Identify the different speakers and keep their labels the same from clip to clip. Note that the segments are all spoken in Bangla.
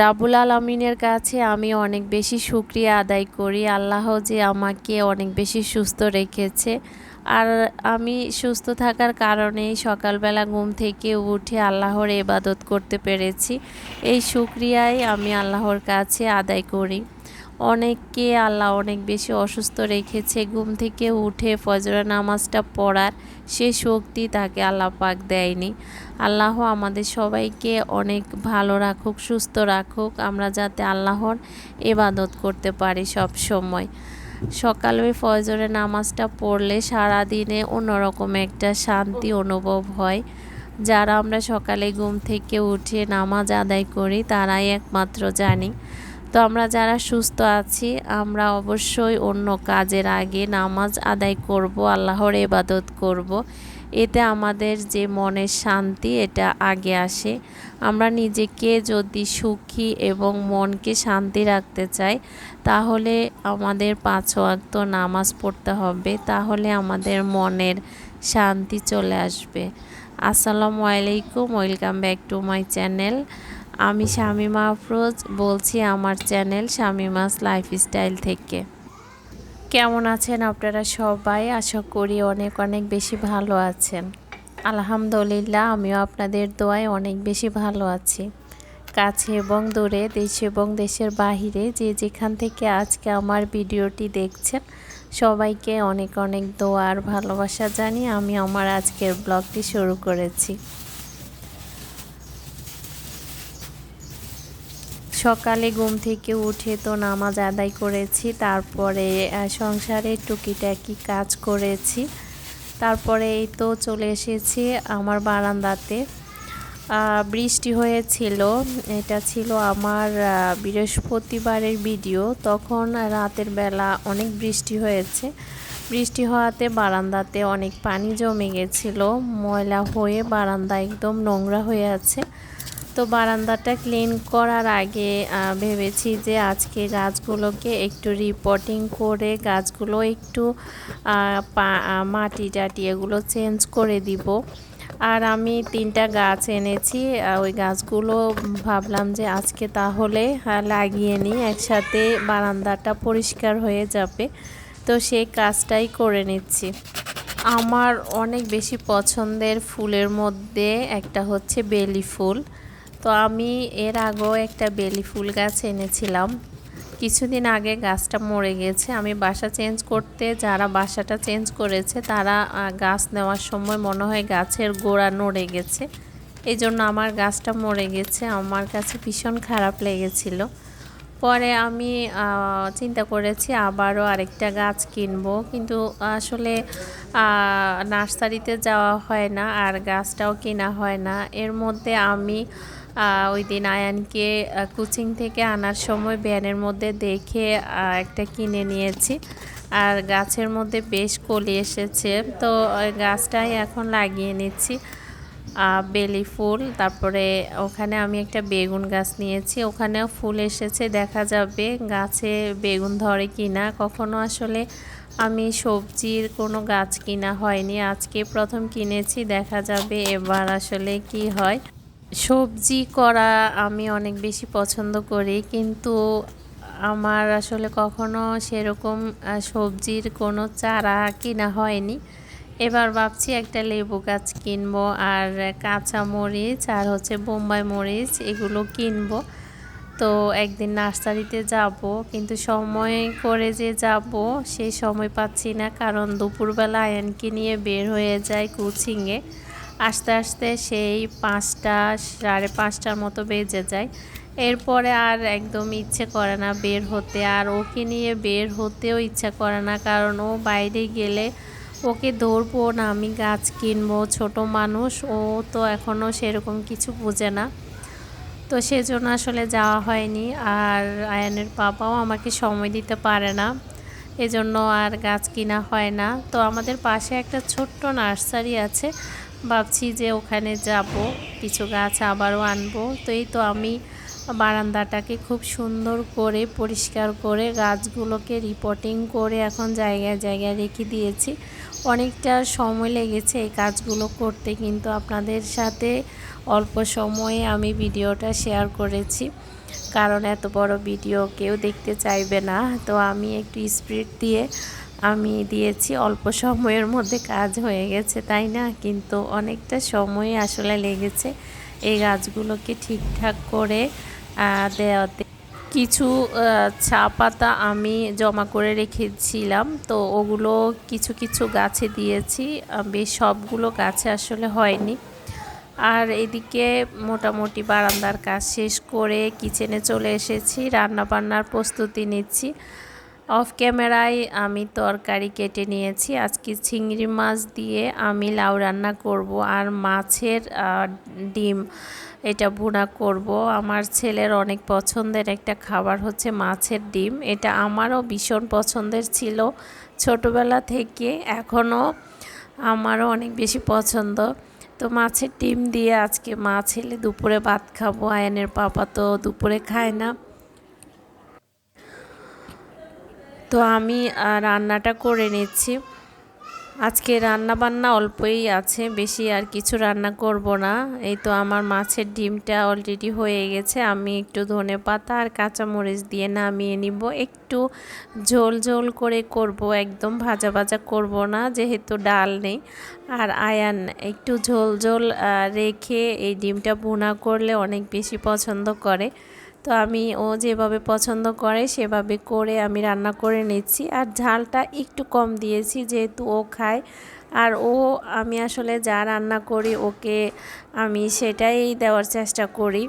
Speaker 1: রাবুল আলমিনের কাছে আমি অনেক বেশি শুক্রিয়া আদায় করি। আল্লাহ যে আমাকে অনেক বেশি সুস্থ রেখেছে। আর আমি সুস্থ থাকার কারণেই সকালবেলা ঘুম থেকে উঠে আল্লাহর এবাদত করতে পেরেছি। এই শুক্রিয়াই আমি আল্লাহর কাছে আদায় করি। অনেককে আল্লাহ অনেক বেশি অসুস্থ রেখেছে, ঘুম থেকে উঠে ফজরের নামাজটা পড়ার সে শক্তি তাকে আল্লাহ পাক দেয়নি। আল্লাহ আমাদের সবাইকে অনেক ভালো রাখুক, সুস্থ রাখুক, আমরা যাতে আল্লাহর এবাদত করতে পারি সব সময় সকালে ফজরের নামাজটা পড়লে সারা দিনে অন্যরকম একটা শান্তি অনুভব হয়। যারা আমরা সকালে ঘুম থেকে উঠে নামাজ আদায় করি, তারাই একমাত্র জানি। তো আমরা যারা সুস্থ আছি, আমরা অবশ্যই অন্য কাজের আগে নামাজ আদায় করব, আল্লাহর ইবাদত করব। এতে আমাদের যে মনের শান্তি, এটা আগে আসে। আমরা নিজেকে যদি সুখী এবং মনকে শান্তি রাখতে চাই, তাহলে আমাদের পাঁচ ওয়াক্ত নামাজ পড়তে হবে। তাহলে আমাদের মনের শান্তি চলে আসবে। আসসালামু আলাইকুম, welcome back to my channel. আমি শামিমা আফরোজ বলছি আমার চ্যানেল শামিমাস লাইফস্টাইল থেকে। কেমন আছেন আপনারা সবাই? আশা করি অনেক অনেক বেশি ভালো আছেন। আলহামদুলিল্লাহ, আমিও আপনাদের দোয়ায় অনেক বেশি ভালো আছি। কাছে এবং দূরে, দেশ এবং দেশের বাহিরে যে যেখান থেকে আজকে আমার ভিডিওটি দেখছেন, সবাইকে অনেক অনেক দোয়া আর ভালোবাসা জানিয়ে আমি আমার আজকের ব্লগটি শুরু করেছি। সকালে ঘুম থেকে উঠে তো নামাজ আদায় করেছি, তারপরে সংসারে টুকিটাকি কাজ করেছি। তারপরে এই তো চলে এসেছি আমার বারান্দাতে। বৃষ্টি হয়েছিল, এটা ছিল আমার বৃহস্পতিবারের ভিডিও। তখন রাতের বেলা অনেক বৃষ্টি হয়েছে। বৃষ্টি হওয়াতে বারান্দাতে অনেক পানি জমে গেছিল, ময়লা হয়ে বারান্দা একদম নোংরা হয়ে আছে। তো বারান্দাটা ক্লিন করার আগে ভেবেছি যে আজকে গাছগুলোকে একটু রিপোর্টিং করে গাছগুলো একটু মাটি টাটি এগুলো চেঞ্জ করে দিব। আর আমি তিনটা গাছ এনেছি ওই গাছগুলো ভাবলাম যে আজকে তাহলে লাগিয়ে নিই, একসাথে বারান্দাটা পরিষ্কার হয়ে যাবে। তো সেই কাজটাই করে নিচ্ছি। আমার অনেক বেশি পছন্দের ফুলের মধ্যে একটা হচ্ছে বেলি ফুল। তো আমি এর আগেও একটা বেলি ফুল গাছ এনেছিলাম। কিছুদিন আগে গাছটা মরে গেছে। আমি বাসা চেঞ্জ করতে, যারা বাসাটা চেঞ্জ করেছে, তারা গাছ নেওয়ার সময় মনে হয় গাছের গোড়া নড়ে গেছে। এই জন্য আমার গাছটা মরে গেছে। আমার কাছে ভীষণ খারাপ লেগেছিল। পরে আমি চিন্তা করেছি আবারও আরেকটা গাছ কিনবো। কিন্তু আসলে নার্সারিতে যাওয়া হয় না আর গাছটাও কেনা হয় না। এর মধ্যে আমি ওই দিন আয়ানকে কোচিং থেকে আনার সময় ব্যানের মধ্যে দেখে একটা কিনে নিয়েছি। আর গাছের মধ্যে বেশ কলি এসেছে। তো গাছটাই এখন লাগিয়ে নিচ্ছি। বেলি ফুল, তারপরে ওখানে আমি একটা বেগুন গাছ নিয়েছি। ওখানেও ফুল এসেছে, দেখা যাবে গাছে বেগুন ধরে কিনা। কখনো আসলে আমি সবজির কোনো গাছ কিনা হয়নি। আজকে প্রথম কিনেছি, দেখা যাবে এবার আসলে কি হয়। সবজি করা আমি অনেক বেশি পছন্দ করি, কিন্তু আমার আসলে কখনো সেরকম সবজির কোনো চারা কিনা হয়নি। এবার ভাবছি একটা লেবু গাছ কিনবো আর কাঁচা মরিচ আর হচ্ছে বোম্বাই মরিচ এগুলো কিনবো। তো একদিন নার্সারিতে যাব, কিন্তু সময় করে যে যাব সেই সময় পাচ্ছি না, কারণ দুপুরবেলা আয়নকে নিয়ে বের হয়ে যায় কোচিংয়ে। আস্তে আস্তে সেই পাঁচটা, সাড়ে পাঁচটার মতো বেজে যায়। এরপরে আর একদম ইচ্ছে করে না বের হতে। আর ওকে নিয়ে বের হতেও ইচ্ছা করে না, কারণ ও বাইরে গেলে ওকে ধরবো না, আমি গাছ কিনবো, ছোট মানুষ, ও তো এখনও সেরকম কিছু বোঝে না। তো সেজন্য আসলে যাওয়া হয়নি। আর আয়ানের বাবাও আমাকে সময় দিতে পারে না, এজন্য আর গাছ কিনা হয় না। তো আমাদের পাশে একটা ছোট্ট নার্সারি আছে ভাবছি যে ওখানে যাব, কিছু গাছ আবারও আনব। তো এই তো আমি বারান্দাটাকে খুব সুন্দর করে, পরিষ্কার করে গাছগুলোকে রিপোর্টিং করে এখন জায়গায় জায়গায় রেখে দিয়েছি। অনেকটা সময় লেগেছে এই কাজগুলো করতে, কিন্তু আপনাদের সাথে অল্প সময়ে আমি ভিডিওটা শেয়ার করেছি। কারণ এত বড় ভিডিও কেউ দেখতে চাইবে না। তো আমি একটু স্পিড দিয়ে আমি দিয়েছি, অল্প সময়ের মধ্যে কাজ হয়ে গেছে, তাই না? কিন্তু অনেকটা সময় আসলে লেগেছে এই গাছগুলোকে ঠিকঠাক করে দেওয়াতে। কিছু চা পাতা আমি জমা করে রেখেছিলাম, তো ওগুলো কিছু কিছু গাছে দিয়েছি বেশ সবগুলো গাছে আসলে হয়নি। আর এদিকে মোটামুটি বারান্দার কাজ শেষ করে কিচেনে চলে এসেছি রান্না বান্নার প্রস্তুতি নিচ্ছি। অফ ক্যামেরায় আমি তরকারি কেটে নিয়েছি। আজকে চিংড়ি মাছ দিয়ে আমি লাউ রান্না করব আর মাছের ডিম এটা ভুনা করব। আমার ছেলের অনেক পছন্দের একটা খাবার হচ্ছে মাছের ডিম। এটা আমারও ভীষণ পছন্দের ছিল ছোটবেলা থেকে, এখনও আমারও অনেক বেশি পছন্দ। তো মাছের ডিম দিয়ে আজকে মাছ ছেলে দুপুরে ভাত খাব, আয়নের পাপা তো দুপুরে খায় না। তো আমি রান্নাটা করে নিচ্ছি। আজকে রান্না বান্না অল্পই আছে, বেশি আর কিছু রান্না করব না। এই তো আমার মাছের ডিমটা অলরেডি হয়ে গেছে, আমি একটু ধনে পাতা আর কাঁচামরিচ দিয়ে নামিয়ে নিব। একটু ঝোল ঝোল করে করব, একদম ভাজা ভাজা করব না, যেহেতু ডাল নেই। আর আয়ান, একটু ঝোল ঝোল রেখে এই ডিমটা বোনা করলে অনেক বেশি পছন্দ করে। তো আমি ও যেভাবে পছন্দ করে, সেভাবে করে আমি রান্না করে নিচ্ছি। আর ঝালটা একটু কম দিয়েছি যেহেতু ও খায়। আর ও, আমি আসলে যা রান্না করি ওকে আমি সেটাই দেওয়ার চেষ্টা করি।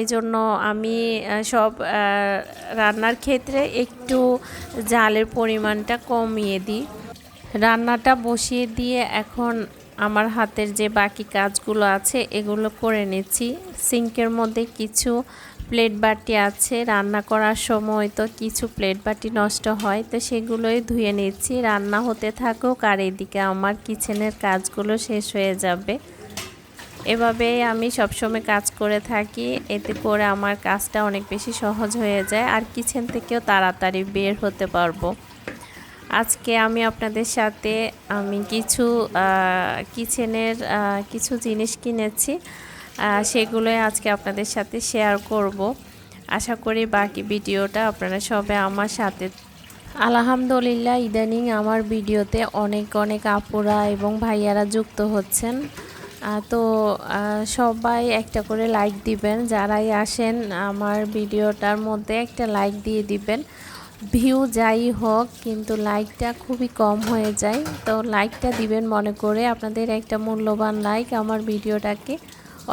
Speaker 1: এই জন্য আমি সব রান্নার ক্ষেত্রে একটু জালের পরিমাণটা কমিয়ে দিই। রান্নাটা বসিয়ে দিয়ে এখন আমার হাতের যে বাকি কাজগুলো আছে, এগুলো করে নিচ্ছি। সিঙ্কের মধ্যে কিছু প্লেট বাটি আছে, রান্না করার সময় তো কিছু প্লেট বাটি নষ্ট হয়, তো সেগুলোই ধুয়ে নিচ্ছি। রান্না হতে থাকুক আর এদিকে আমার কিচেনের কাজগুলো শেষ হয়ে যাবে। এভাবে আমি সবসময় কাজ করে থাকি, এতে করে আমার কাজটা অনেক বেশি সহজ হয়ে যায় আর কিচেন থেকেও তাড়াতাড়ি বের হতে পারব। আজকে আমি আপনাদের সাথে আমি কিছু কিচেনের কিছু জিনিস কিনেছি। সেগুলোই আজকে আপনাদের সাথে শেয়ার করব। আশা করি বাকি ভিডিওটা আপনারা সবে আমার সাথে আলহামদুলিল্লাহ, ইদানিং আমার ভিডিওতে অনেক অনেক আপুরা এবং ভাইয়ারা যুক্ত হচ্ছেন। তো সবাই একটা করে লাইক দিবেন। যারাই আসেন, আমার ভিডিওটার মধ্যে একটা লাইক দিয়ে দিবেন। ভিউ যাই হোক, কিন্তু লাইকটা খুবই কম হয়ে যায়। তো লাইকটা দিবেন মনে করে আপনাদের একটা মূল্যবান লাইক আমার ভিডিওটাকে।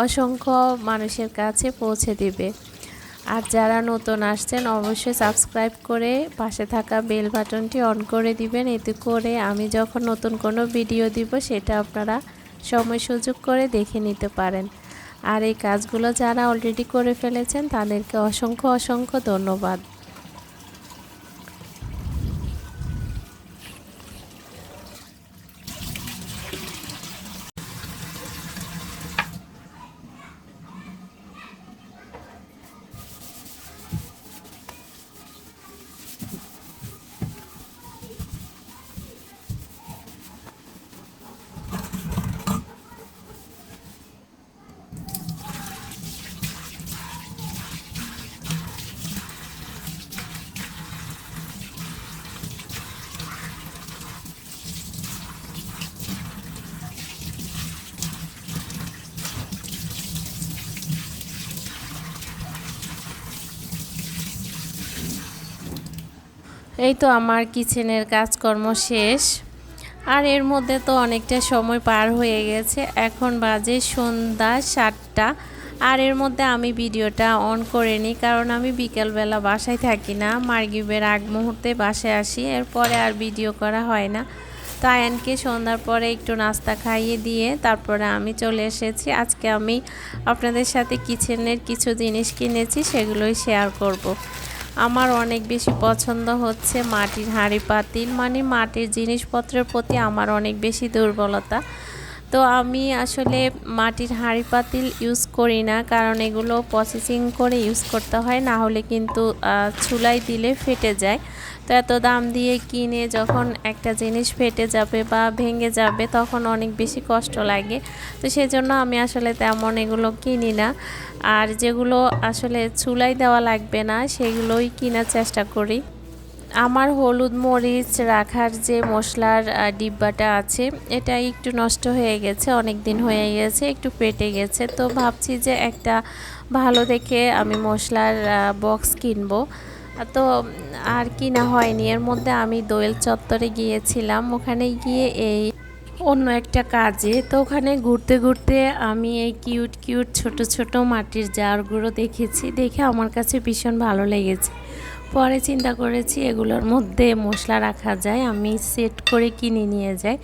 Speaker 1: অসংখ্য মানুষের কাছে পৌঁছে দিবে। আর যারা নতুন আসছেন, অবশ্যই সাবস্ক্রাইব করে পাশে থাকা বেল বাটনটি অন করে দিবেন। এতে করে আমি যখন নতুন কোনো ভিডিও দিব, সেটা আপনারা সময় সুযোগ করে দেখে নিতে পারেন। আর এই কাজগুলো যারা অলরেডি করে ফেলেছেন, তাদেরকে অসংখ্য অসংখ্য ধন্যবাদ। এই তো আমার কিচেনের কাজকর্ম শেষ। আর এর মধ্যে তো অনেকটা সময় পার হয়ে গেছে। এখন বাজে সন্ধ্যা সাতটা। আর এর মধ্যে আমি ভিডিওটা অন করে নিই, কারণ আমি বিকেলবেলা বাসায় থাকি না। মার্গিবের আগ মুহূর্তে বাসায় আসি, এরপরে আর ভিডিও করা হয় না। তো আয়ানকে সন্ধ্যার পরে একটু নাস্তা খাইয়ে দিয়ে তারপরে আমি চলে এসেছি। আজকে আমি আপনাদের সাথে কিচেনের কিছু জিনিস কিনেছি, সেগুলোই শেয়ার করব। আমার অনেক বেশি পছন্দ হচ্ছে মাটির হাঁড়ি পাতিল মানে মাটির জিনিসপত্রের প্রতি আমার অনেক বেশি দুর্বলতা। তো আমি আসলে মাটির হাঁড়ি পাতিল ইউজ করি না, কারণ এগুলো প্রসেসিং করে ইউজ করতে হয়, না হলে কিন্তু চুলাই দিলে ফেটে যায়। তো এত দাম দিয়ে কিনে যখন একটা জিনিস ফেটে যাবে বা ভেঙে যাবে, তখন অনেক বেশি কষ্ট লাগে। তো সেজন্য আমি আসলে তেমন এগুলো কিনি না। আর যেগুলো আসলে চুলাই দেওয়া লাগবে না, সেগুলোই কেনার চেষ্টা করি। আমার হলুদ মরিচ রাখার যে মশলার ডিব্বাটা আছে এটা একটু নষ্ট হয়ে গেছে অনেক দিন হয়ে গেছে, একটু পেটে গেছে। তো ভাবছি যে একটা ভালো দেখে আমি মশলার বক্স কিনবো। তো আর কিনা হয়নি, এর মধ্যে আমি দোয়েল চত্বরে গিয়েছিলাম, ওখানে গিয়ে এই অন্য একটা কাজে। তো ওখানে ঘুরতে ঘুরতে আমি এই কিউট কিউট ছোট ছোট মাটির জারগুলো দেখেছি, দেখে আমার কাছে ভীষণ ভালো লেগেছে। পরে চিন্তা করেছি এগুলোর মধ্যে মশলা রাখা যায়, আমি সেট করে কিনে নিয়ে যাই।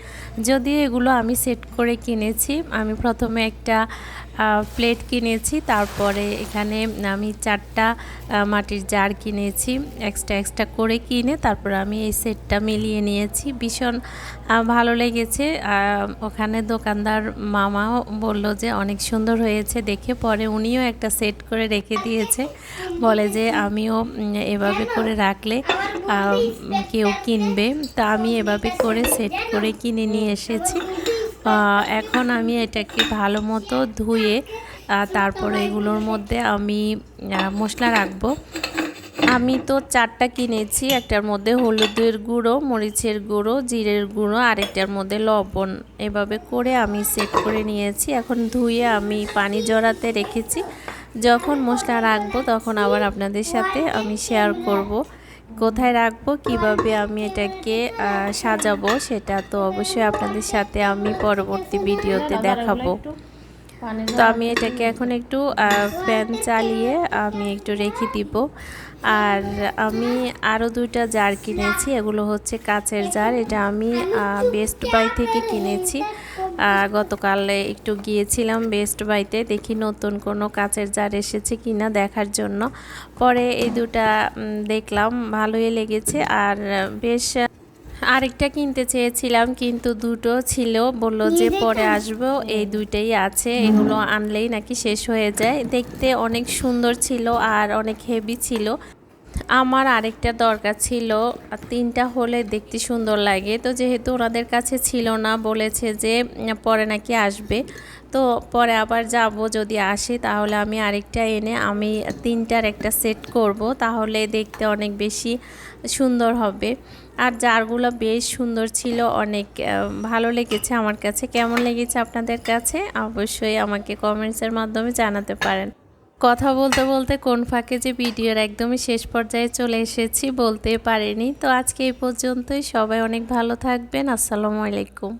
Speaker 1: যদিও এগুলো আমি সেট করে কিনেছি, আমি প্রথমে একটা প্লেট কিনেছি। তারপরে এখানে আমি চারটা মাটির জার কিনেছি। এক্সট্রা এক্সট্রা করে কিনে তারপর আমি এই সেটটা মিলিয়ে নিয়েছি। ভীষণ ভালো লেগেছে। ওখানে দোকানদার মামাও বলল যে অনেক সুন্দর হয়েছে, দেখে পরে উনিও একটা সেট করে রেখে দিয়েছে। বলে যে আমিও এভাবে করে রাখলে কেউ কিনবে। তা আমি এভাবে করে সেট করে কিনে নিয়ে এসেছি। এখন আমি এটাকে ভালো মতো ধুয়ে তারপরে এগুলোর মধ্যে আমি মশলা রাখব। আমি তো চারটা কিনেছি, একটার মধ্যে হলুদের গুঁড়ো, মরিচের গুঁড়ো, জিরের গুঁড়ো, আরেকটার মধ্যে লবণ। এভাবে করে আমি সেট করে নিয়েছি। এখন ধুয়ে আমি পানি জড়াতে রেখেছি। যখন মশলা রাখব তখন আবার আপনাদের সাথে আমি শেয়ার করব। কোথায় রাখব কীভাবে আমি এটাকে সাজাবো সেটা তো অবশ্যই আপনাদের সাথে আমি পরবর্তী ভিডিওতে দেখাবো। তো আমি এটাকে এখন একটু ফ্যান চালিয়ে আমি একটু রেখে দিব। আর আমি আরও দুইটা জার কিনেছি এগুলো হচ্ছে কাচের জার এটা আমি বেস্ট বাই থেকে কিনেছি। গতকালে একটু গিয়েছিলাম বেস্ট বাইতে দেখি নতুন কোনো কাচের জার এসেছে কিনা দেখার জন্য। পরে এই দুটা দেখলাম ভালোই লেগেছে। আর বেশ আরেকটা কিনতে চেয়েছিলাম কিন্তু দুটো ছিল। বলল যে পরে আসব এই দুইটাই আছে। এগুলো আনলেই নাকি শেষ হয়ে যায়। দেখতে অনেক সুন্দর ছিল আর অনেক হেভি ছিল। আমার আরেকটা দরকার ছিল তিনটা হলে দেখতে সুন্দর লাগে। তো যেহেতু ওনাদের কাছে ছিল না, বলেছে যে পরে নাকি আসবে। তো পরে আবার যাব, যদি আসে তাহলে আমি আরেকটা এনে আমি তিনটার একটা সেট করব, তাহলে দেখতে অনেক বেশি সুন্দর হবে। আর জারগুলো বেশ সুন্দর ছিল, অনেক ভালো লেগেছে আমার কাছে। কেমন লেগেছে আপনাদের কাছে? অবশ্যই আমাকে কমেন্টসের মাধ্যমে জানাতে পারেন। কথা বলতে বলতে কোন ফাঁকে যে ভিডিওর একদমই শেষ পর্যায়ে চলে এসেছি বলতে পারিনি। তো আজকে এই পর্যন্তই। সবাই অনেক ভালো থাকবেন। আসসালামু আলাইকুম।